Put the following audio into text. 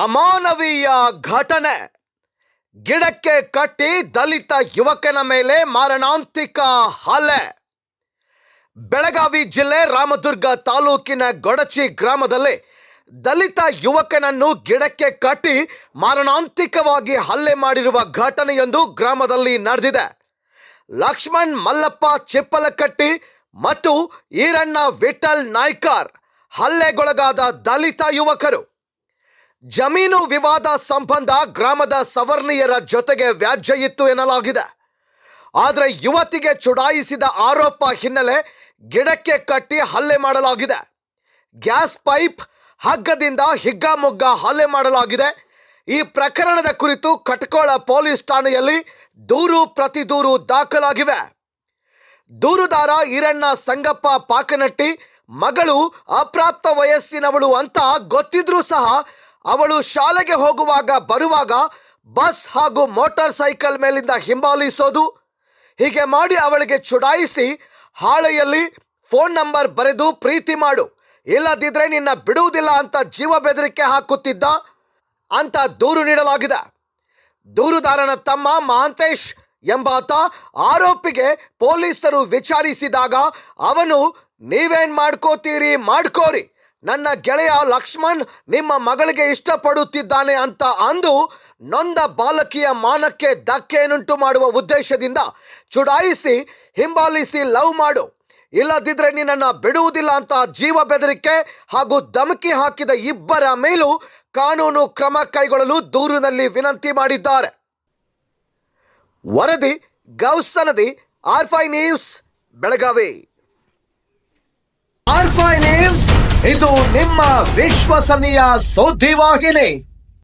ಅಮಾನವೀಯ ಘಟನೆ. ಗಿಡಕ್ಕೆ ಕಟ್ಟಿ ದಲಿತ ಯುವಕನ ಮೇಲೆ ಮಾರಣಾಂತಿಕ ಹಲ್ಲೆ. ಬೆಳಗಾವಿ ಜಿಲ್ಲೆ ರಾಮದುರ್ಗ ತಾಲೂಕಿನ ಗೊಡಚಿ ಗ್ರಾಮದಲ್ಲಿ ದಲಿತ ಯುವಕನನ್ನು ಗಿಡಕ್ಕೆ ಕಟ್ಟಿ ಮಾರಣಾಂತಿಕವಾಗಿ ಹಲ್ಲೆ ಮಾಡಿರುವ ಘಟನೆಯೊಂದು ಗ್ರಾಮದಲ್ಲಿ ನಡೆದಿದೆ. ಲಕ್ಷ್ಮಣ್ ಮಲ್ಲಪ್ಪ ಚಿಪ್ಪಲಕಟ್ಟಿ ಮತ್ತು ಈರಣ್ಣ ವಿಠಲ್ ನಾಯ್ಕರ್ ಹಲ್ಲೆಗೊಳಗಾದ ದಲಿತ ಯುವಕರು ಜಮೀನು ವಿವಾದ ಸಂಬಂಧ ಗ್ರಾಮದ ಸವರ್ಣೀಯರ ಜೊತೆಗೆ ವ್ಯಾಜ್ಯ ಇತ್ತು ಎನ್ನಲಾಗಿದೆ. ಆದರೆ ಯುವತಿಗೆ ಚುಡಾಯಿಸಿದ ಆರೋಪ ಹಿನ್ನೆಲೆ ಗಿಡಕ್ಕೆ ಕಟ್ಟಿ ಹಲ್ಲೆ ಮಾಡಲಾಗಿದೆ. ಗ್ಯಾಸ್ ಪೈಪ್ ಹಗ್ಗದಿಂದ ಹಿಗ್ಗಾಮುಗ್ಗ ಹಲ್ಲೆ ಮಾಡಲಾಗಿದೆ. ಈ ಪ್ರಕರಣದ ಕುರಿತು ಕಟ್ಕೋಳ ಪೊಲೀಸ್ ಠಾಣೆಯಲ್ಲಿ ದೂರು ಪ್ರತಿ ದೂರು ದಾಖಲಾಗಿವೆ. ದೂರುದಾರ ಈರಣ್ಣ ಸಂಗಪ್ಪ ಪಾಕನಟ್ಟಿ, ಮಗಳು ಅಪ್ರಾಪ್ತ ವಯಸ್ಸಿನವಳು ಅಂತ ಗೊತ್ತಿದ್ರೂ ಸಹ ಅವಳು ಶಾಲೆಗೆ ಹೋಗುವಾಗ, ಬರುವಾಗ ಬಸ್ ಹಾಗೂ ಮೋಟಾರ್ ಸೈಕಲ್ ಮೇಲಿಂದ ಹಿಂಬಾಲಿಸೋದು. ಹೀಗೆ ಮಾಡಿ ಅವಳಿಗೆ ಚುಡಾಯಿಸಿ ಹಾಳೆಯಲ್ಲಿ ಫೋನ್ ನಂಬರ್ ಬರೆದು ಪ್ರೀತಿ ಮಾಡು. ಇಲ್ಲದಿದ್ರೆ ನಿನ್ನ ಬಿಡುವುದಿಲ್ಲ ಅಂತ ಜೀವ ಬೆದರಿಕೆ ಹಾಕುತ್ತಿದ್ದ ಅಂತ ದೂರು ನೀಡಲಾಗಿದೆ. ದೂರುದಾರನ ತಮ್ಮ ಮಾಂತೇಶ್ ಎಂಬಾತ ಆರೋಪಿಗೆ ಪೊಲೀಸರು ವಿಚಾರಿಸಿದಾಗ ಅವನು, ನೀವೇನ್ ಮಾಡ್ಕೋತೀರಿ? ಮಾಡ್ಕೋರಿ. ನನ್ನ ಗೆಳೆಯ ಲಕ್ಷ್ಮಣ್ ನಿಮ್ಮ ಮಗಳಿಗೆ ಇಷ್ಟಪಡುತ್ತಿದ್ದಾನೆ ಅಂತ ಅಂದು ನೊಂದ ಬಾಲಕಿಯ ಮಾನಕ್ಕೆ ಧಕ್ಕೆಯನ್ನುಂಟು ಮಾಡುವ ಉದ್ದೇಶದಿಂದ ಚುಡಾಯಿಸಿ, ಹಿಂಬಾಲಿಸಿ, ಲವ್ ಮಾಡು. ಇಲ್ಲದಿದ್ರೆ ನಿನ್ನನ್ನ ಬಿಡುವುದಿಲ್ಲ ಅಂತ ಜೀವ ಬೆದರಿಕೆ ಹಾಗೂ ಧಮಕಿ ಹಾಕಿದ ಇಬ್ಬರ ಮೇಲೂ ಕಾನೂನು ಕ್ರಮ ಕೈಗೊಳ್ಳಲು ದೂರಿನಲ್ಲಿ ವಿನಂತಿ ಮಾಡಿದ್ದಾರೆ. ವರದಿ ಗೌಸನದಿ ಆರ್ಫೈ ನ್ಯೂಸ್, ಬೆಳಗಾವಿ. ಆರ್ಫೈ ನ್ಯೂಸ್ ಇದು ನಿಮ್ಮ ವಿಶ್ವಸನೀಯ ಸುದ್ದಿವಾಹಿನಿ.